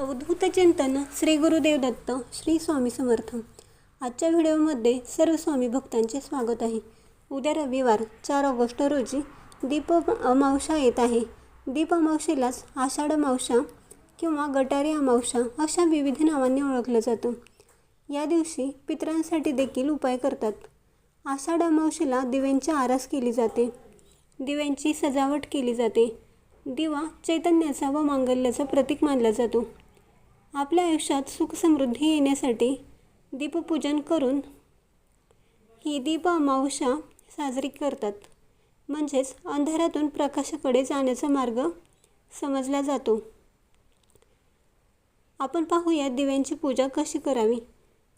अवधूत चिंतन श्री गुरुदेव दत्त श्री स्वामी समर्थ. आजच्या व्हिडिओमध्ये सर्व स्वामी भक्तांचे स्वागत आहे. उद्या रविवार चार ऑगस्ट रोजी दीप अमावशा येत आहे. दीप अमावशेलाच आषाढ मावशा किंवा गटारी अमावशा अशा विविध नावांनी ओळखलं जातं. या दिवशी पितरांसाठी देखील उपाय करतात. आषाढ अमावशेला दिव्यांची आरास केली जाते. दिव्यांची सजावट केली जाते. दिवा चैतन्याचा व मांगल्याचा प्रतीक मानला जातो. आपल्या आयुष्यात सुख समृद्धी येण्यासाठी दीपपूजन करून ही दीप अमावस्या साजरी करतात. म्हणजेच अंधारातून प्रकाशाकडे जाण्याचा मार्ग समजला जातो. आपण पाहूया दिव्यांची पूजा कशी करावी.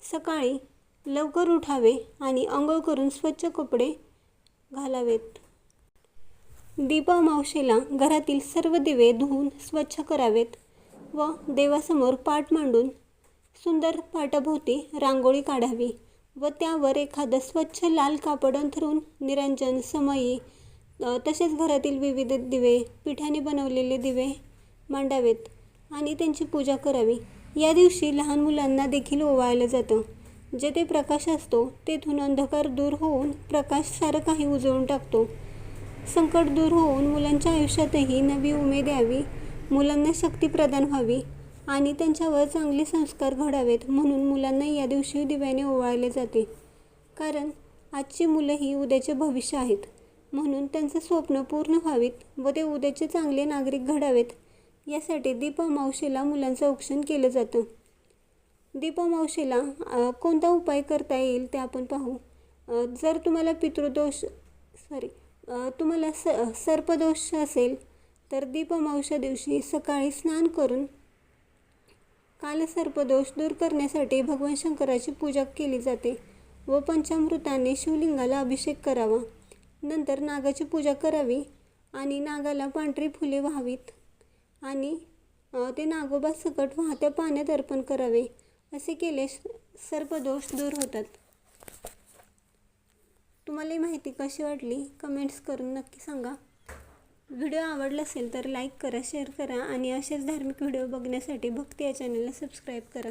सकाळी लवकर उठावे आणि आंघोळ करून स्वच्छ कपडे घालावेत. दीप अमावशेला घरातील सर्व दिवे धुवून स्वच्छ करावेत. व देवासमोर पाट मांडून सुंदर पाटाभोवती रांगोळी काढावी व त्यावर एखादं स्वच्छ लाल कापड अंथरून निरंजन समयी तसेच घरातील विविध दिवे पिठाने बनवलेले दिवे मांडावेत आणि त्यांची पूजा करावी. या दिवशी लहान मुलांना देखील ओवाळलं जातं. जेथे प्रकाश असतो तेथून अंधकार दूर होऊन प्रकाश सारं काही उजळून टाकतो. संकट दूर होऊन मुलांच्या आयुष्यातही नवी उमेद यावी मुलांना शक्ती प्रदान व्हावी आणि त्यांच्यावर चांगले संस्कार घडावेत म्हणून मुलांना या दिवशी दिव्याने ओवाळले जाते. कारण आजची मुलं ही उद्याचे भविष्य आहेत म्हणून त्यांचं स्वप्न पूर्ण व्हावीत व ते उद्याचे चांगले नागरिक घडावेत. यासाठी दीप मुलांचं औक्षण केलं जातं. दीप कोणता उपाय करता येईल ते आपण पाहू. जर तुम्हाला पितृदोष सॉरी तुम्हाला स सर्पदोष असेल तर दीपमावशा दिवशी सकाळी स्नान करून कालसर्पदोष दूर करण्यासाठी भगवान शंकराची पूजा केली जाते व पंचामृताने शिवलिंगाला अभिषेक करावा. नंतर नागाची पूजा करावी आणि नागाला पांढरी फुले व्हावीत आणि ते नागोबा सकट वाहत्या पाण्यात अर्पण करावे असे केले सर्पदोष दूर होतात. तुम्हाला ही माहिती कशी वाटली? कमेंट्स करून नक्की सांगा. व्हिडिओ आवडला असेल तर लाईक करा शेअर करा आणि असेच धार्मिक व्हिडिओ बघण्यासाठी भक्ती या चॅनलला सबस्क्राईब करा.